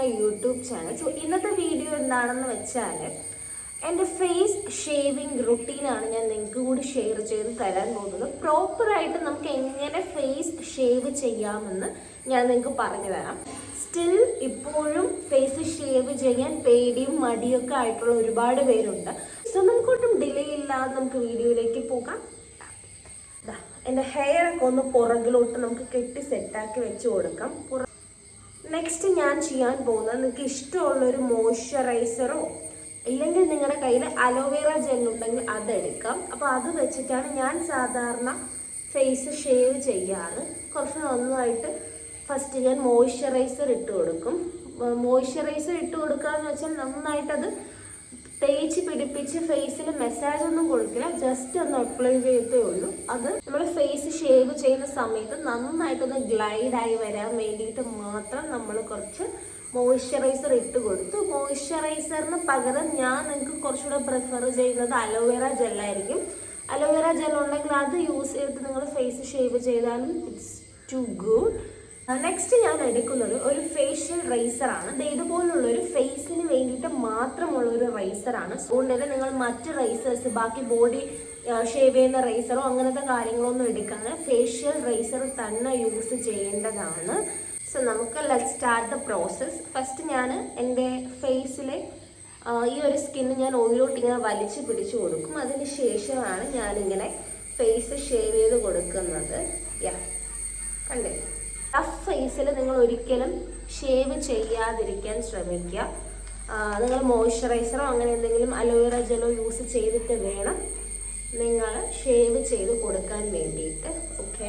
My YouTube channel so ഇന്നത്തെ video എന്താണെന്ന് വെച്ചാൽ എന്റെ ഫേസ് ഷേവിങ് റുട്ടീനാണ് ഞാൻ നിങ്ങൾക്ക് കൂടി ഷെയർ ചെയ്ത് തരാൻ പോകുന്നത്. പ്രോപ്പറായിട്ട് നമുക്ക് എങ്ങനെ ഫേസ് ഷേവ് ചെയ്യാമെന്ന് ഞാൻ നിങ്ങൾക്ക് പറഞ്ഞു തരാം. സ്റ്റിൽ ഇപ്പോഴും ഫേസ് ഷേവ് ചെയ്യാൻ പേടിയും മടിയൊക്കെ ആയിട്ടുള്ള ഒരുപാട് പേരുണ്ട്. സോ നമുക്കൊട്ടും ഡിലേ ഇല്ലാതെ നമുക്ക് വീഡിയോയിലേക്ക് പോകാം. എന്റെ ഹെയർ ഒക്കെ ഒന്ന് പുറകിലോട്ട് നമുക്ക് കെട്ടി സെറ്റാക്കി വെച്ച് കൊടുക്കാം. പുറ നെക്സ്റ്റ് ഞാൻ ചെയ്യാൻ പോകുന്നത് നിങ്ങൾക്ക് ഇഷ്ടമുള്ളൊരു മോയ്സ്ചറൈസറോ ഇല്ലെങ്കിൽ നിങ്ങളുടെ കയ്യിൽ അലോവേറ ജെൽ ഉണ്ടെങ്കിൽ അതെടുക്കാം അപ്പോൾ അത് വെച്ചിട്ടാണ് ഞാൻ സാധാരണ ഫേസ് ഷേവ് ചെയ്യാറ്. കുറച്ച് നന്നായിട്ട് ഫസ്റ്റ് ഞാൻ മോയ്സ്ചറൈസർ ഇട്ട് കൊടുക്കും. മോയ്സ്ചറൈസർ ഇട്ട് കൊടുക്കുക എന്ന് വെച്ചാൽ നന്നായിട്ടത് തേച്ച് പിടിപ്പിച്ച് ഫേസിൽ മെസ്സാജ് ഒന്നും കൊടുക്കില്ല. ജസ്റ്റ് ഒന്ന് അപ്ലൈ ചെയ്തേ ഉള്ളൂ. അത് നമ്മൾ ഫേസ് ഷേവ് ചെയ്യുന്ന സമയത്ത് നന്നായിട്ടൊന്ന് ഗ്ലൈഡ് ആയി വരാൻ വേണ്ടിയിട്ട് മാത്രം നമ്മൾ കുറച്ച് മോയ്സ്ചറൈസർ ഇട്ട് കൊടുത്തു. മോയ്സ്ചറൈസറിന് പകരം ഞാൻ നിങ്ങൾക്ക് കുറച്ചുകൂടെ പ്രിഫർ ചെയ്യുന്നത് അലോവേറ ജെല്ലായിരിക്കും അലോവേറ ജെൽ ഉണ്ടെങ്കിൽ അത് യൂസ് ചെയ്തിട്ട് നിങ്ങൾ ഫേസ് ഷേവ് ചെയ്താലും ഇറ്റ്സ് ടു ഗുഡ് നെക്സ്റ്റ് ഞാൻ എടുക്കുന്നത് ഒരു ഫേഷ്യൽ റൈസർ ആണ്. ഇതുപോലുള്ള ഒരു ഫേസിന് വേണ്ടിയിട്ട് മാത്രമുള്ള ഒരു റൈസർ ആണ് തന്നെ നിങ്ങൾ മറ്റ് റൈസേഴ്സ് ബാക്കി ബോഡി ഷേവ് ചെയ്യുന്ന റൈസറോ അങ്ങനത്തെ കാര്യങ്ങളൊന്നും എടുക്കാതെ ഫേഷ്യൽ റൈസർ തന്നെ യൂസ് ചെയ്യേണ്ടതാണ്. സോ നമുക്ക് let start the process first ഞാൻ എന്റെ ഫേസിലെ ഈ ഒരു സ്കിന്ന് ഞാൻ ഓയിലോട്ട് ഇങ്ങനെ വലിച്ചു പിടിച്ചു കൊടുക്കും. അതിന് ശേഷമാണ് ഞാനിങ്ങനെ ഫേസ് ഷേവ് ചെയ്ത് കൊടുക്കുന്നത്. യാ കണ്ടേ? ടഫ് ഫേസിൽ നിങ്ങൾ ഒരിക്കലും ഷേവ് ചെയ്യാതിരിക്കാൻ ശ്രമിക്കുക. നിങ്ങൾ മോയ്സ്ചറൈസറോ അങ്ങനെ എന്തെങ്കിലും അലോവേറ ജെലോ യൂസ് ചെയ്തിട്ട് വേണം നിങ്ങൾ ഷേവ് ചെയ്ത് കൊടുക്കാൻ വേണ്ടിയിട്ട്. ഓക്കെ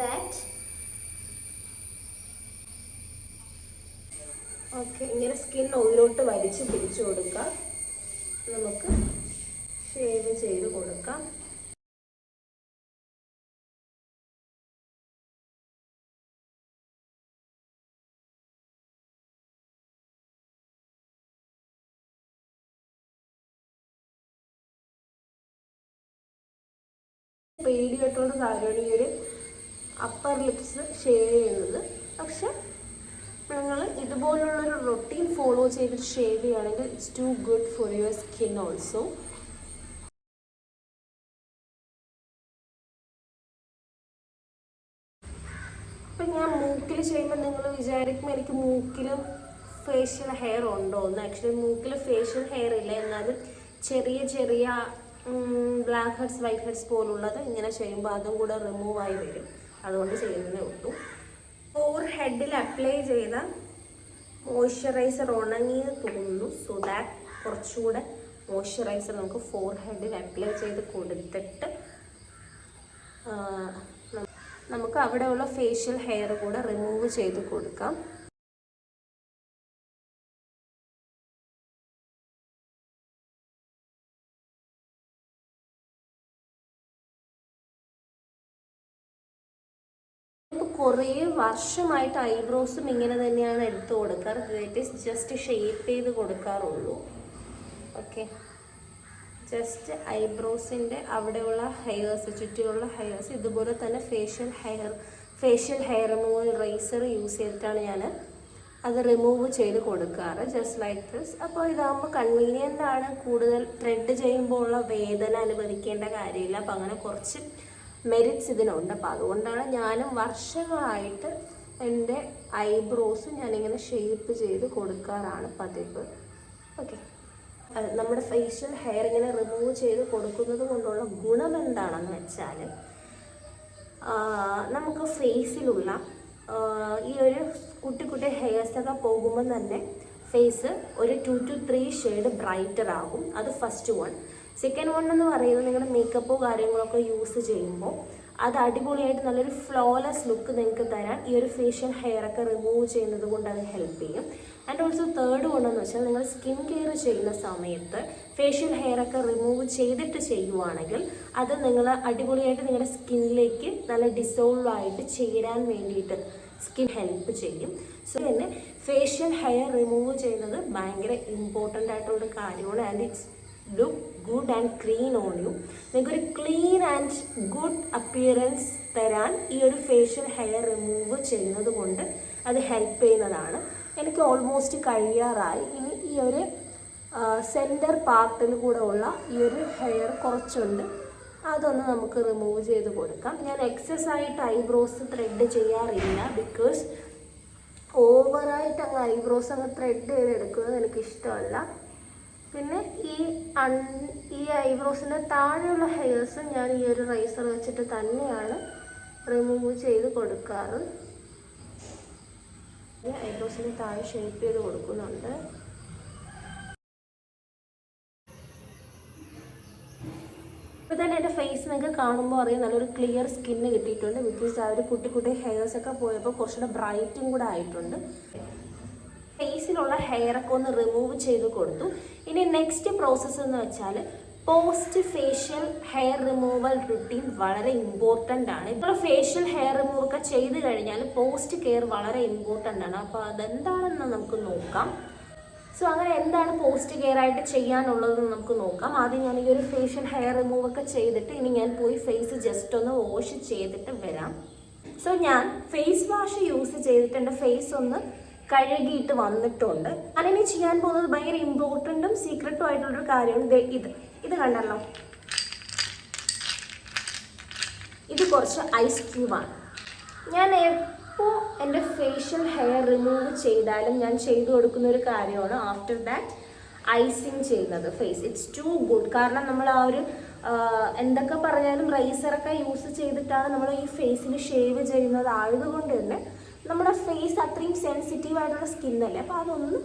ദാറ്റ് ഓക്കെ ഇങ്ങനെ സ്കിൻ ഉള്ളിലോട്ട് വലിച്ച് പിടിച്ചു കൊടുക്കുക നമുക്ക് ഷേവ് ചെയ്ത് കൊടുക്കാം. പേടി കെട്ടുകൊണ്ട് കാര്യമാണ് ഈ ഒരു അപ്പർ ലിപ്സ് ഷെയർ ചെയ്യുന്നത്. പക്ഷെ നിങ്ങൾ ഇതുപോലുള്ളൊരു റൊട്ടീൻ ഫോളോ ചെയ്തിട്ട് ഷെയർ ചെയ്യുകയാണെങ്കിൽ it's too good for your skin also അപ്പം ഞാൻ മൂക്കിൽ ചെയ്യുമ്പോൾ നിങ്ങൾ വിചാരിക്കും എനിക്ക് മൂക്കിലും ഫേഷ്യൽ ഹെയർ ഉണ്ടോ എന്ന്. ആക്ച്വലി മൂക്കിൽ ഫേഷ്യൽ ഹെയർ ഇല്ല. എന്നാലും ചെറിയ ചെറിയ ബ്ലാക്ക് ഹെഡ്സ് വൈറ്റ് ഹെഡ്സ് പോലുള്ളത് ഇങ്ങനെ ചെയ്യുമ്പോൾ അതും കൂടെ റിമൂവ് ആയി വരും. അതുകൊണ്ട് ചെയ്യുന്നതേ ഉള്ളൂ. ഫോർ ഹെഡിൽ അപ്ലൈ ചെയ്ത മോയ്സ്ചറൈസർ ഉണങ്ങിയെന്ന് തോന്നുന്നു. സോ ദാറ്റ് കുറച്ചുകൂടെ മോയ്സ്ചറൈസർ നമുക്ക് ഫോർ ഹെഡിൽ അപ്ലൈ ചെയ്ത് കൊടുത്തിട്ട് നമുക്ക് അവിടെയുള്ള ഫേഷ്യൽ ഹെയർ കൂടെ റിമൂവ് ചെയ്ത് കൊടുക്കാം. കുറേ വർഷമായിട്ട് ഐബ്രോസും ഇങ്ങനെ തന്നെയാണ് എടുത്തു കൊടുക്കാറ്. ദാറ്റ് ഈസ് ജസ്റ്റ് ഷേപ്പ് ചെയ്ത് കൊടുക്കാറുള്ളൂ. ഓക്കെ ജസ്റ്റ് ഐബ്രോസിന്റെ അവിടെയുള്ള ഹെയർസ് ചുറ്റുമുള്ള ഹെയർസ് ഇതുപോലെ തന്നെ facial hair facial hair removal razor use ചെയ്തിട്ടാണ് ഞാൻ അത് റിമൂവ് ചെയ്ത് കൊടുക്കാറ്. ജസ്റ്റ് ലൈക്ക് ദിസ് അപ്പോൾ ഇതാകുമ്പോൾ കൺവീനിയന്റ് ആണ്. കൂടുതൽ ത്രെഡ് ചെയ്യുമ്പോൾ ഉള്ള വേദന അനുഭവിക്കേണ്ട കാര്യമില്ല. അപ്പോൾ അങ്ങനെ കുറച്ച് മെറിറ്റ്സ് ഇതിനുണ്ട്. അപ്പോൾ അതുകൊണ്ടാണ് ഞാനും വർഷങ്ങളായിട്ട് എന്റെ ഐബ്രോസ് ഞാനിങ്ങനെ ഷേപ്പ് ചെയ്ത് കൊടുക്കാറാണ് പതിവ്. ഓക്കെ നമ്മുടെ ഫേഷ്യൽ ഹെയർ ഇങ്ങനെ റിമൂവ് ചെയ്ത് കൊടുക്കുന്നത് കൊണ്ടുള്ള ഗുണം എന്താണെന്ന് വെച്ചാൽ നമുക്ക് ഫേസിലുള്ള ഈ ഒരു കുട്ടി കുട്ടി ഹെയർസൊക്കെ പോകുമ്പോൾ തന്നെ ഫേസ് ഒരു two two three shade brighter ആകും. അത് ഫസ്റ്റ് വൺ സെക്കൻഡ് വൺ എന്ന് പറയുന്നത് നിങ്ങളുടെ മേക്കപ്പോ കാര്യങ്ങളൊക്കെ യൂസ് ചെയ്യുമ്പോൾ അത് അടിപൊളിയായിട്ട് നല്ലൊരു ഫ്ലോലെസ് ലുക്ക് നിങ്ങൾക്ക് തരാൻ ഈ ഒരു ഫേഷ്യൽ ഹെയർ ഒക്കെ റിമൂവ് ചെയ്യുന്നത് കൊണ്ട് അത് ഹെൽപ്പ് ചെയ്യും. ആൻഡ് ഓൾസോ തേർഡ് എന്ന് വെച്ചാൽ നിങ്ങൾ സ്കിൻ കെയർ ചെയ്യുന്ന സമയത്ത് ഫേഷ്യൽ ഹെയർ ഒക്കെ റിമൂവ് ചെയ്തിട്ട് ചെയ്യുവാണെങ്കിൽ അത് നിങ്ങൾ അടിപൊളിയായിട്ട് നിങ്ങളുടെ സ്കിന്നിലേക്ക് നല്ല ഡിസോൾവ് ആയിട്ട് ചേരാൻ വേണ്ടിയിട്ട് സ്കിൻ ഹെൽപ്പ് ചെയ്യും. സോ തന്നെ ഫേഷ്യൽ ഹെയർ റിമൂവ് ചെയ്യുന്നത് ഭയങ്കര ഇമ്പോർട്ടന്റ് ആയിട്ടുള്ള കാര്യമാണ്. And it's look good and clean on you നിങ്ങൾക്കൊരു ക്ലീൻ ആൻഡ് ഗുഡ് അപ്പിയറൻസ് തരാൻ ഈ ഒരു ഫേഷ്യൽ ഹെയർ റിമൂവ് ചെയ്യുന്നത് കൊണ്ട് അത് ഹെൽപ്പ് ചെയ്യുന്നതാണ്. എനിക്ക് ഓൾമോസ്റ്റ് കഴിയാറായി. ഇനി ഈ ഒരു സെന്റർ പാർട്ടിൽ കൂടെ ഉള്ള ഈ ഒരു ഹെയർ കുറച്ചുണ്ട്. അതൊന്ന് നമുക്ക് റിമൂവ് ചെയ്ത് കൊടുക്കാം. ഞാൻ എക്സസ് ആയിട്ട് ഐബ്രോസ് ത്രെഡ് ചെയ്യാറില്ല ബിക്കോസ് ഓവറായിട്ട് അങ്ങ് ഐബ്രോസ് അങ്ങ് ത്രെഡ് ചെയ്തെടുക്കുന്നത് എനിക്ക് ഇഷ്ടമല്ല പിന്നെ ഈ അൺ ഈ ഐബ്രോസിന്റെ താഴെയുള്ള ഹെയർസ് ഞാൻ ഈ ഒരു റൈസർ വെച്ചിട്ട് തന്നെയാണ് റിമൂവ് ചെയ്ത് കൊടുക്കാറ്. ഐബ്രോസിന് താഴെ ഷേപ്പ് ചെയ്ത് കൊടുക്കുന്നുണ്ട്. ഇപ്പോൾ തന്നെ എന്റെ ഫേസ് നിങ്ങൾക്ക് കാണുമ്പോൾ അറിയാം നല്ലൊരു ക്ലിയർ സ്കിന്ന് കിട്ടിയിട്ടുണ്ട്. ബിക്കോസ് ആ ഒരു കുട്ടി കുട്ടി ഹെയർസ് ഒക്കെ പോയപ്പോൾ കുറച്ചുകൂടെ ബ്രൈറ്റും കൂടെ ആയിട്ടുണ്ട്. ഫേസിലുള്ള ഹെയർ ഒക്കെ ഒന്ന് റിമൂവ് ചെയ്ത് കൊടുത്തു. ഇനി നെക്സ്റ്റ് പ്രോസസ്സ് എന്ന് വെച്ചാൽ post facial hair removal routine വളരെ ഇമ്പോർട്ടന്റ് ആണ്. ഇപ്പോൾ ഫേഷ്യൽ ഹെയർ റിമൂവ് ഒക്കെ ചെയ്ത് കഴിഞ്ഞാൽ പോസ്റ്റ് കെയർ വളരെ ഇമ്പോർട്ടന്റ് ആണ്. അപ്പോൾ അതെന്താണെന്ന് നമുക്ക് നോക്കാം. സോ അങ്ങനെ എന്താണ് പോസ്റ്റ് കെയർ ആയിട്ട് ചെയ്യാനുള്ളതെന്ന് നമുക്ക് നോക്കാം. ആദ്യം ഞാൻ ഈ ഒരു ഫേഷ്യൽ ഹെയർ റിമൂവ് ഒക്കെ ചെയ്തിട്ട് ഇനി ഞാൻ പോയി ഫേസ് ജസ്റ്റ് ഒന്ന് വാഷ് ചെയ്തിട്ട് വരാം. സോ ഞാൻ ഫേസ് വാഷ് യൂസ് ചെയ്തിട്ട് എന്റെ ഫേസ് ഒന്ന് കഴുകിയിട്ട് വന്നിട്ടുണ്ട്. അങ്ങനെ ചെയ്യാൻ പോകുന്നത് ഭയങ്കര ഇമ്പോർട്ടന്റും സീക്രട്ടും ആയിട്ടുള്ളൊരു കാര്യമാണ്. ഇത്. ഇത് കണ്ടല്ലോ. ഇത് കുറച്ച് ഐസ് ക്യൂബാണ് ഞാൻ എപ്പോൾ എന്റെ ഫേഷ്യൽ ഹെയർ റിമൂവ് ചെയ്താലും ഞാൻ ചെയ്തു കൊടുക്കുന്ന ഒരു കാര്യമാണ് ആഫ്റ്റർ ദാറ്റ് ഐസിങ് ചെയ്യുന്നത്. ഫേസ് ഇറ്റ്സ് ടു ഗുഡ് കാരണം നമ്മൾ ആ ഒരു എന്തൊക്കെ പറഞ്ഞാലും റൈസറൊക്കെ യൂസ് ചെയ്തിട്ടാണ് നമ്മൾ ഈ ഫേസിന് ഷേവ് ചെയ്യുന്നത്. ആയതുകൊണ്ട് തന്നെ നമ്മുടെ ഫേസ് അത്രയും സെൻസിറ്റീവ് ആയിട്ടുള്ള സ്കിന്നല്ലേ അപ്പോൾ അതൊന്ന്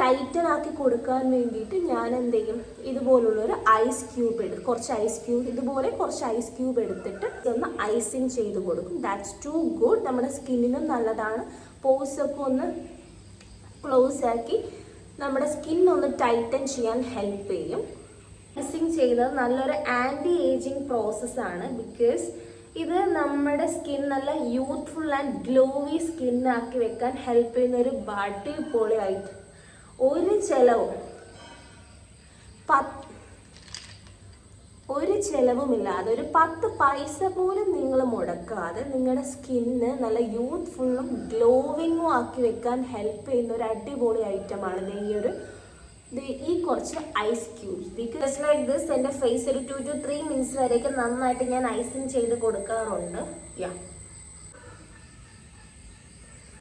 ടൈറ്റൻ ആക്കി കൊടുക്കാൻ വേണ്ടിയിട്ട് ഞാൻ എന്ത് ചെയ്യും? ഇതുപോലുള്ളൊരു ഐസ് ക്യൂബ് എടുത്ത് കുറച്ച് ഐസ് ക്യൂബ് ഇതുപോലെ കുറച്ച് ഐസ് ക്യൂബ് എടുത്തിട്ട് ഇതൊന്ന് ഐസിങ് ചെയ്ത് കൊടുക്കും. ദാറ്റ്സ് ടു ഗുഡ് നമ്മുടെ സ്കിന്നിനും നല്ലതാണ്. പോസ് ഒക്കെ ഒന്ന് ക്ലോസ് ആക്കി നമ്മുടെ സ്കിൻ ഒന്ന് ടൈറ്റൻ ചെയ്യാൻ ഹെൽപ്പ് ചെയ്യും. ഐസിങ് ചെയ്യുന്നത് നല്ലൊരു ആന്റി ഏജിങ് പ്രോസസ്സാണ് ബിക്കോസ് ഇത് നമ്മുടെ സ്കിൻ നല്ല യൂത്ത്ഫുൾ ആൻഡ് ഗ്ലോവി സ്കിൻ ആക്കി വെക്കാൻ ഹെൽപ്പ് ചെയ്യുന്ന ഒരു അടിപൊളി ആയിട്ട് ഒരു ചെലവും ഒരു ചെലവുമില്ലാതെ ഒരു പത്ത് പൈസ പോലും നിങ്ങൾ മുടക്കാതെ നിങ്ങളുടെ സ്കിന്ന് നല്ല യൂത്ത്ഫുള്ളും ഗ്ലോവിങ്ങും ആക്കി വെക്കാൻ ഹെൽപ്പ് ചെയ്യുന്ന ഒരു അടിപൊളി ഐറ്റമാണ് ഈ ഒരു ഈ കുറച്ച് ice cubes because like this എന്റെ ഫേസ് ഒരു ടു ടു ത്രീ മിനിറ്റ്സ് വരെയൊക്കെ നന്നായിട്ട് ഞാൻ ഐസിങ് ചെയ്ത് കൊടുക്കാറുണ്ട്. യാ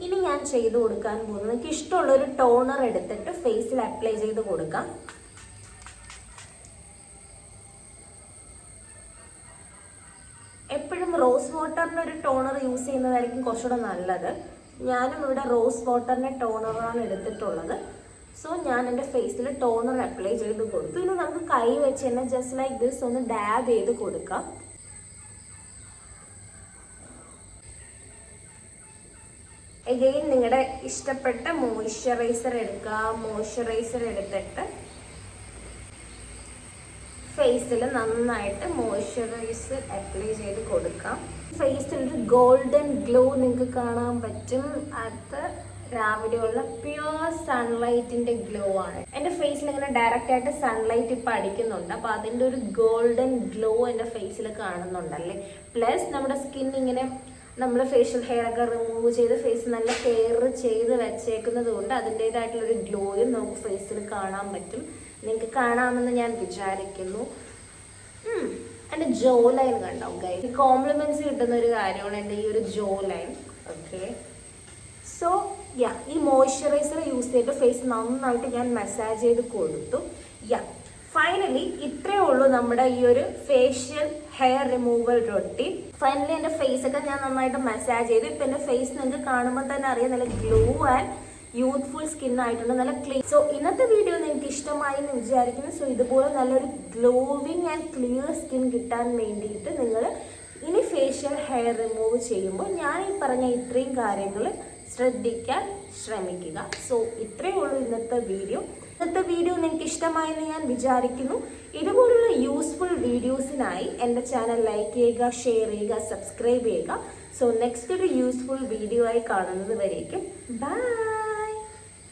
ഇനി ഞാൻ ചെയ്ത് കൊടുക്കാൻ പോകുന്നത് എനിക്ക് ഇഷ്ടമുള്ള ഒരു ടോണർ എടുത്തിട്ട് ഫേസിൽ അപ്ലൈ ചെയ്ത് കൊടുക്കാം. എപ്പോഴും റോസ് വാട്ടറിന്റെ ഒരു ടോണർ യൂസ് ചെയ്യുന്നതായിരിക്കും കുറച്ചുകൂടെ നല്ലത്. ഞാനും ഇവിടെ റോസ് വാട്ടറിന്റെ ടോണറാണ് എടുത്തിട്ടുള്ളത്. സോ ഞാൻ എന്റെ ഫേസിൽ ടോണർ അപ്ലൈ ചെയ്ത് കൊടുത്തു. ഇനി നമുക്ക് കൈ വെച്ച് തന്നെ ജസ്റ്റ് ലൈക്ക് ദിസ് ഒന്ന് ഡാബ് ചെയ്ത് കൊടുക്കാം. എഗെയിൻ നിങ്ങളുടെ ഇഷ്ടപ്പെട്ട മോയ്സ്ചറൈസർ എടുക്കുക. മോയ്സ്ചറൈസർ എടുത്തിട്ട് ഫേസിൽ നന്നായിട്ട് മോയ്സ്ചറൈസർ അപ്ലൈ ചെയ്ത് കൊടുക്കാം. ഫേസിൽ ഒരു ഗോൾഡൻ ഗ്ലോ നിങ്ങൾക്ക് കാണാൻ പറ്റും. അത് രാവിലെയുള്ള പ്യുവർ സൺലൈറ്റിന്റെ ഗ്ലോ ആണ്. എന്റെ ഫേസിൽ ഇങ്ങനെ ഡയറക്റ്റ് ആയിട്ട് സൺലൈറ്റ് ഇപ്പം അടിക്കുന്നുണ്ട്. അപ്പോൾ അതിന്റെ ഒരു ഗോൾഡൻ ഗ്ലോ എന്റെ ഫേസിൽ കാണുന്നുണ്ടല്ലേ പ്ലസ് നമ്മുടെ സ്കിൻ ഇങ്ങനെ നമ്മൾ ഫേഷ്യൽ ഹെയർ ഒക്കെ റിമൂവ് ചെയ്ത് ഫേസ് നല്ല കെയർ ചെയ്ത് വെച്ചേക്കുന്നത് കൊണ്ട് അതിന്റെതായിട്ടുള്ളൊരു ഗ്ലോയും നമുക്ക് ഫേസിൽ കാണാൻ പറ്റും. നിങ്ങൾക്ക് കാണാമെന്ന് ഞാൻ വിചാരിക്കുന്നു. എന്റെ ജോ ലൈൻ കണ്ടോ ഗൈസ് കോംപ്ലിമെന്റ്സ് കിട്ടുന്ന ഒരു കാര്യമാണ് എന്റെ ഈ ഒരു jaw line okay so yeah ഈ മോയ്സ്ചറൈസർ യൂസ് ചെയ്തിട്ട് ഫേസ് നന്നായിട്ട് ഞാൻ മസാജ് ചെയ്ത് കൊടുത്തു. യാ ഫൈനലി ഇത്രയേ ഉള്ളൂ നമ്മുടെ ഈ ഒരു facial hair removal routine finally എന്റെ ഫേസ് ഒക്കെ ഞാൻ നന്നായിട്ട് മസാജ് ചെയ്തു. ഇപ്പം എന്റെ ഫേസ് നിങ്ങൾക്ക് കാണുമ്പോൾ തന്നെ അറിയാം നല്ല ഗ്ലോ ആൻഡ് യൂത്ത്ഫുൾ സ്കിൻ ആയിട്ടുണ്ട് നല്ല ക്ലീൻ സോ ഇന്നത്തെ വീഡിയോ നിങ്ങൾക്ക് ഇഷ്ടമായി എന്ന് വിചാരിക്കുന്നു. സോ ഇതുപോലെ നല്ലൊരു ഗ്ലോവിങ് ആൻഡ് ക്ലിയർ സ്കിൻ കിട്ടാൻ വേണ്ടിയിട്ട് നിങ്ങൾ ഇനി ഫേഷ്യൽ ഹെയർ റിമൂവ് ചെയ്യുമ്പോൾ ഞാൻ ഈ പറഞ്ഞ ഇത്രയും കാര്യങ്ങൾ ശ്രദ്ധിക്കാൻ ശ്രമിക്കുക. സോ ഇത്രയേ ഉള്ളൂ ഇന്നത്തെ വീഡിയോ ഇന്നത്തെ വീഡിയോ നിങ്ങൾക്ക് ഇഷ്ടമായെന്ന് ഞാൻ വിചാരിക്കുന്നു. ഇതുപോലുള്ള യൂസ്ഫുൾ വീഡിയോസിനായി എന്റെ ചാനൽ ലൈക്ക് ചെയ്യുക ഷെയർ ചെയ്യുക സബ്സ്ക്രൈബ് ചെയ്യുക. സോ നെക്സ്റ്റ് ഒരു യൂസ്ഫുൾ വീഡിയോ ആയി കാണുന്നത് വരേക്കും. ബൈ